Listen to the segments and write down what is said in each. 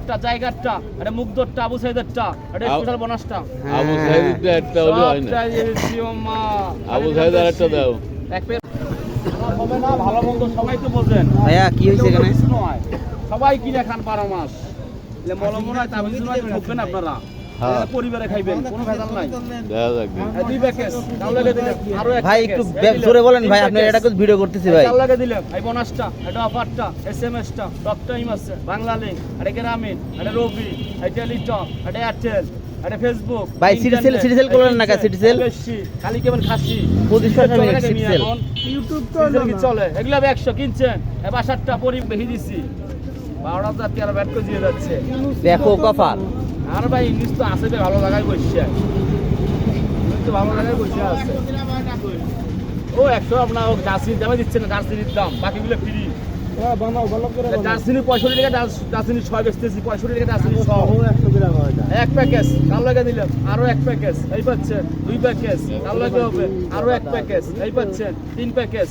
একটা জায়গাটা এটা মুগ্ধরটা আবু সাইদেরটা এটা স্পেশাল বোনাসটা। আবু সাইদটা একটা হলে হয় না। সবটাই দিয়ে দিচ্ছি ও মা। আবু সাইদ আর একটা দাও। এক প্লেট আমার হবে না ভালো মন্দ সবাই তো বলছেন ভাইয়া কি হয়েছে এখানে? সবাই কিনে খান বারো মাস? মলম নয় তাবিজ নয় ঠকবেন আপনারা। পরিবারে খাইবেন কোনো ভেজাল নাই। দেখা যাক এই দুই প্যাকেজ তাও লাগে দিলেন আরও ভাই একটু এই ব্যাপ দিলেন, জোরে বলেন ভাই আপনি এটা ভিডিও করতেছি ভাই। লাগে দিলেন এই বোনাসটা এটা অফারটা এসএমএসটা টক টাইম আছে বাংলা লিঙ্ক এটা গ্রামীণ এটা রবি এটা লিটক এটা এয়ারটেল এটা ফেসবুক ভাই, সিটি সেল- করলেন না কা, সিটি সেল? বেশি খালি খাসি। টাকা চলে মিনিট, এগুলো কিনছেন পরি দিছি। বারোটা হাজার তেরো ব্যাট করে দিয়ে যাচ্ছে। দেখো কপাল। আর ভাই ইংলিশ তো আছে ভালো জায়গায় বসছে ইংলিশ তো ভালো জায়গায় বসে আছে। ও একশো আপনার ডাস্টবিন দামে দিচ্ছে না ডাস্টবিনের দাম বাকিগুলো ফ্রি ডাস্টবিন পঁয়ষট্টি টাকা ডাস্টবিন ছয় বেচতেছি পঁয়ষট্টি টাকা ডাস্টবিন এক প্যাকেজ কাল লাগে দিলাম আরও এক প্যাকেজ এই পাচ্ছেন দুই প্যাকেজ কাল লাগে হবে আরও এক প্যাকেজ এই পাচ্ছেন তিন প্যাকেজ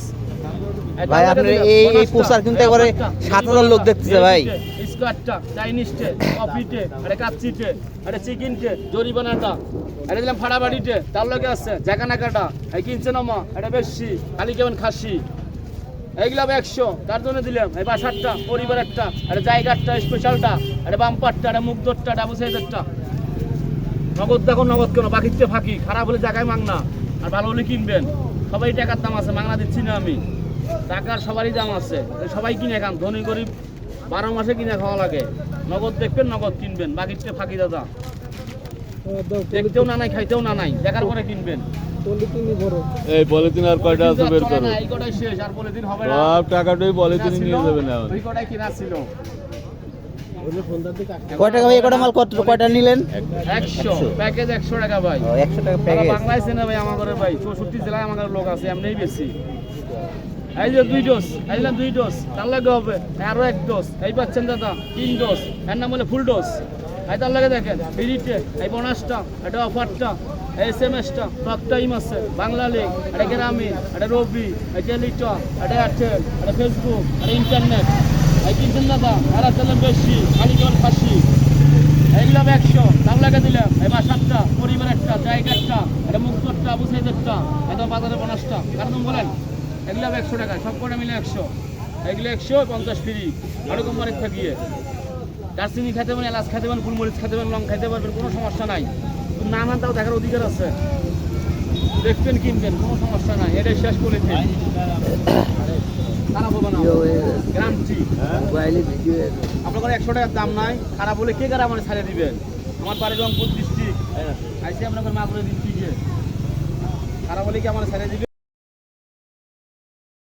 এই ভাই, আপনার এই- এই পোস্টার কিনতে করে সাত হাজার লোক দেখতেছে চাইনিজটে কফিটে আরে আরে এটা দিলাম তার লগে আছে এই কিনছে বেশি, খালি কেমন খাসি। এইগুলা একশো, তার জন্য দিলাম, এই বাসারটা এটা জায়গাটা স্পেশালটা এটা বাম্পারটা এটা মুগ্ধরটা ডাবু নগদ দেখো, নগদ কেন, বাকিতে ফাঁকি, খারাপ হলে জায়গায় মাংনা আর ভালো হলে কিনবেন। সবাই টাকার দাম আছে মাংনা দিচ্ছি না আমি। টাকার সবারই দাম আছে, সবাই কিনে খান, ধনী গরিব বারো মাসে কিনে খাওয়া লাগে। নগদ দেখবেন নগদ কিনবেন। বাকিতে ফাঁকি দাদা। দেখতেও না নাই খাইতেও না নাই। দেখার পরে কিনবেন। এই পলিথিন আর কয়টা আছে বের করো। না, এই কটাই শেষ আর বলে দিন হবে না। সব টাকাটাই পলিথিনে নিয়ে যাবেন এখন। ওই কটাই কিনা ছিল। কয় টাকা ভাই কটা মাল কত কয়টা নিলেন? একশো। প্যাকেজ একশো টাকা ভাই। ও, একশো টাকা প্যাকেজ। বাংলায় চেনে ভাই আমাদের ভাই। চৌষট্টি জেলায় আমাদের লোক আছে এমনিই বেশি। এই যে দুই ডোজ, এই যে দুই ডোজ, তার লাগে হবে। আরও এক ডোজ, এই পাচ্ছেন দাদা, তিন ডোজ, এর নাম হলে ফুল ডোজ এই তার লাগে দেখেন ফ্রিতে এই বোনাসটা এটা অফারটা এস এম এসটা টাইম আছে, বাংলা লিঙ্ক এটা গ্রামীণ, এটা রবি এটা লিটা এটা এয়ারটেল এটা ফেসবুক এটা ইন্টারনেট এই কিনছেন দাদা, আর চলেন বেশি খালি কেমন ফাঁসি। এইগুলো একশো দাম লাগা দিলাম এবার সাতটা পরিবার একটা জায়গা একটা এটা মুক্তরটা আবু সাইদেরটা এটা বাজারে বোনাসটা কারণ বলেন? এগুলো একশো টাকা, সব কটা মিলে একশো। এগুলো একশো পঞ্চাশ ফ্রি আরও কোম্পানির থাকিয়ে। দার্চিনি খেতে পারেন, এলাচ খেতে পারেন গুলমরিচ খেতে পারেন, লং খেতে পারবেন, কোনো সমস্যা নাই। কিন্তু না না, তাও দেখার অধিকার আছে। দেখবেন, কিনবেন, কোনো সমস্যা নাই। এটাই শেষ করে খারাপ হবে না। আপনার একশো টাকার দাম নাই। খারাপ হলে কে কারা আমার ছাড়িয়ে দিবেন? আমার বাড়ি রংপুর ডিস্ট্রিক্ট আইসি আপনার মাগুরে দিন খারাপ হলে কি আমার ছাড়িয়ে দিবেন